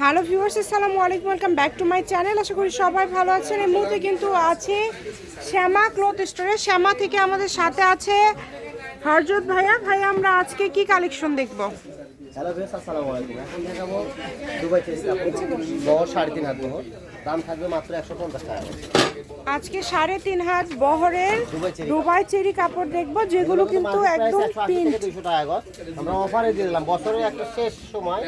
Hello viewers, আসসালামু আলাইকুম, welcome back to my channel. আশা করি সবাই ভালো আছেন। এই মুহূর্তে কিন্তু আছে শ্যামা ক্লথ স্টোরে। শ্যামা থেকে আমাদের সাথে আছে হরজত ভাইয়া। ভাই, আমরা আজকে কি কালেকশন দেখব? হ্যালো ভিউয়ার্স, আসসালামু আলাইকুম। এখন দেখাবো দুবাই থেকে বহর সাড়ে তিন হাত বহর। দাম থাকবে মাত্র একশো পঞ্চাশ টাকা আজকে সাড়ে তিন হাত বহরের দুবাই চেরি। কাপড় দেখব যেগুলো কিন্তু একদম প্রিন্ট দুইশো টাকা গজ। আমরা অফারে দিয়ে দিলাম। বছরের একটা শেষ সময়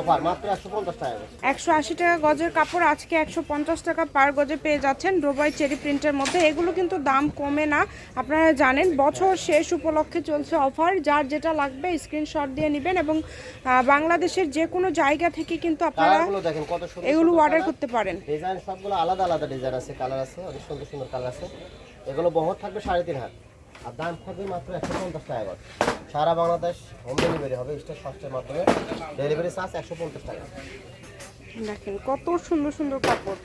অফার মাত্র একশো পঞ্চাশ টাকা গজ। একশো আশি টাকা গজের কাপড় আজকে একশো পঞ্চাশ টাকা পার গজে পেয়ে যাচ্ছেন ডোবাই চেরি প্রিন্টের মধ্যে। এগুলো কিন্তু দাম কমে না আপনারা জানেন বছর শেষ উপলক্ষে চলছে অফার। যার যেটা লাগবে স্ক্রিনশট দিয়ে নেবেন এবং বাংলাদেশের যে কোনো জায়গা থেকে কিন্তু আপনারা এগুলো অর্ডার করতে পারেন। ডিজাইন সবগুলো আলাদা আলাদা ডিজাইন আছে কালার আছে অনেক সুন্দর সুন্দর কালার আছে। এগুলো বহর থাকবে সাড়ে তিন হাত। আর দাম থাকবে মাত্র একশো পঞ্চাশ টাকা সারা বাংলাদেশ হোম ডেলিভারি হবে স্টেট ফার্স্টের মাধ্যমে। ডেলিভারি চার্জ একশো পঞ্চাশ টাকা। দেখেন কত সুন্দর সুন্দর কাপড়।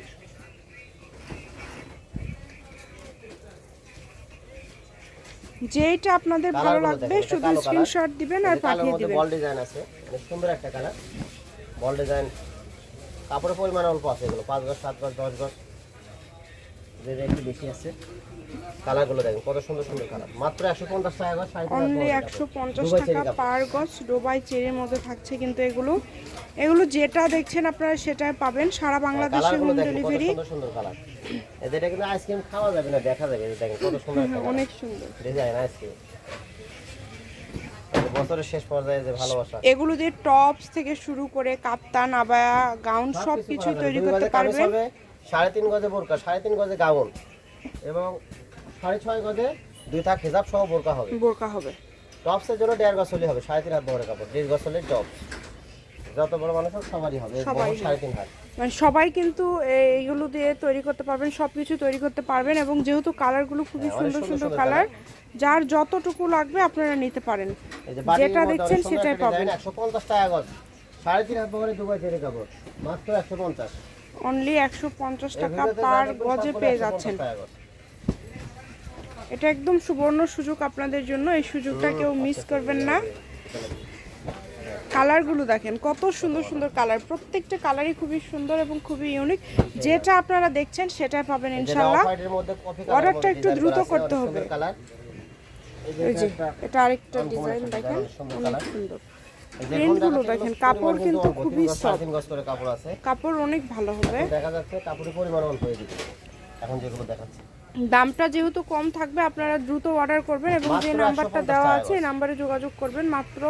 যেটা আপনাদের ভালো লাগবে শুধু স্ক্রিনশট দিবেন আর পাঠিয়ে দিবেন। বল ডিজাইন আছে সুন্দর একটা কালার। বল ডিজাইন কাপড়ের পরিমাণ অল্প আছে এগুলো পাঁচ গজ সাত গজ দশ গজ। একটু বেশি আছে। কালারগুলো দেখেন কত সুন্দর সুন্দর কালার। মাত্র একশো পঞ্চাশ টাকা গজ অনলি একশো পঞ্চাশ টাকা পার গজ ডোবাই চেরির মধ্যে থাকছে কিন্তু এগুলো। এগুলো যেটা দেখছেন আপনারা সেটাই পাবেন। সারা বাংলাদেশে কালারগুলো হোম ডেলিভারি সুন্দর সুন্দর কালার। এদের কিন্তু আইসক্রিম খাওয়া যাবে না দেখা যাবে দেখেন কত সুন্দর একটা অনেক সুন্দর। ডিজাইন আইসক্রিম বছরের শেষ পর্যায়ে যে ভালোবাসা। এগুলো দিয়ে টপস থেকে শুরু করে কাপ্তান আবায়া গাউন সব কিছু তৈরি করতে হবে, সাড়ে তিন গজে বোরকা সাড়ে তিন গজে গাউন। এবং সাড়ে ছয় গজে দুই থাক হিজাব সহ বোরকা হবে। বোরকা হবে। টপসের জন্য দেড় গজ হবে সাড়ে তিন হাত বহরের কাপড় দেড় গজ হলে টপস। যত বড় মানুষ সবারই হবে। বহর সাড়ে তিন হাত। মানে সবাই কিন্তু এইগুলো দিয়ে তৈরি করতে পারবেন সব কিছু তৈরি করতে পারবেন এবং যেহেতু কালারগুলো খুবই হ্যাঁ, সুন্দর সুন্দর সুন্দর কালার যার যতটুকু লাগবে আপনারা নিতে পারেন। যেটা দেখছেন সেটাই পাবেন। একশো পঞ্চাশ টাকা গজ। সাড়ে তিন হাত বহরে দুবাই চেরি কাপড় মাত্র একশো পঞ্চাশ। অনলি একশো পঞ্চাশ টাকা পার গজে পেয়ে যাচ্ছেন। এটা একদম সুবর্ণ সুযোগ আপনাদের জন্য। এই সুযোগটা কেউ মিস করবেন না। কালারগুলো দেখেন কত সুন্দর সুন্দর কালার। প্রত্যেকটা কালারই খুবই সুন্দর এবং খুবই ইউনিক যেটা আপনারা দেখছেন সেটাই পাবেন ইনশাল্লাহ অর্ডারটা একটু দ্রুত করতে হবে। এই যে এটা আরেকটা ডিজাইন দেখেন অনেক সুন্দর। দেখেন, কাপড় কিন্তু খুবই কাপড় অনেক ভালো হবে। দেখা যাচ্ছে কাপড়ের পরিমাণ অল্প এখন যেগুলো দেখাচ্ছে। দামটা যেহেতু কম থাকবে আপনারা দ্রুত অর্ডার করবেন এবং যে নাম্বারটা দেওয়া আছে এই নাম্বারে যোগাযোগ করবেন। মাত্র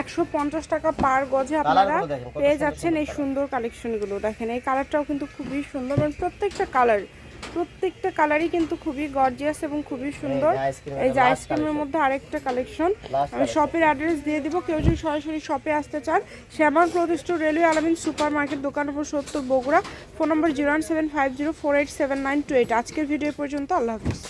একশো পঞ্চাশ টাকা পার গজে আপনারা পেয়ে যাচ্ছেন এই সুন্দর কালেকশনগুলো দেখেন এই কালারটাও কিন্তু খুবই সুন্দর। এবং প্রত্যেকটা কালার প্রত্যেকটা কালারই কিন্তু খুবই গর্জিয়াস এবং খুবই সুন্দর। এই যে আইসক্রিমের। মধ্যে আরেকটা কালেকশন আমি শপের অ্যাড্রেস দিয়ে দিব। কেউ যদি সরাসরি শপে আসতে চান Shyama cloth store railway Alamin super market দোকান নম্বর সত্তর Bogura. Phone number zero one seven five zero four eight seven nine two eight আজকের ভিডিও পর্যন্ত আল্লাহ হাফিজ।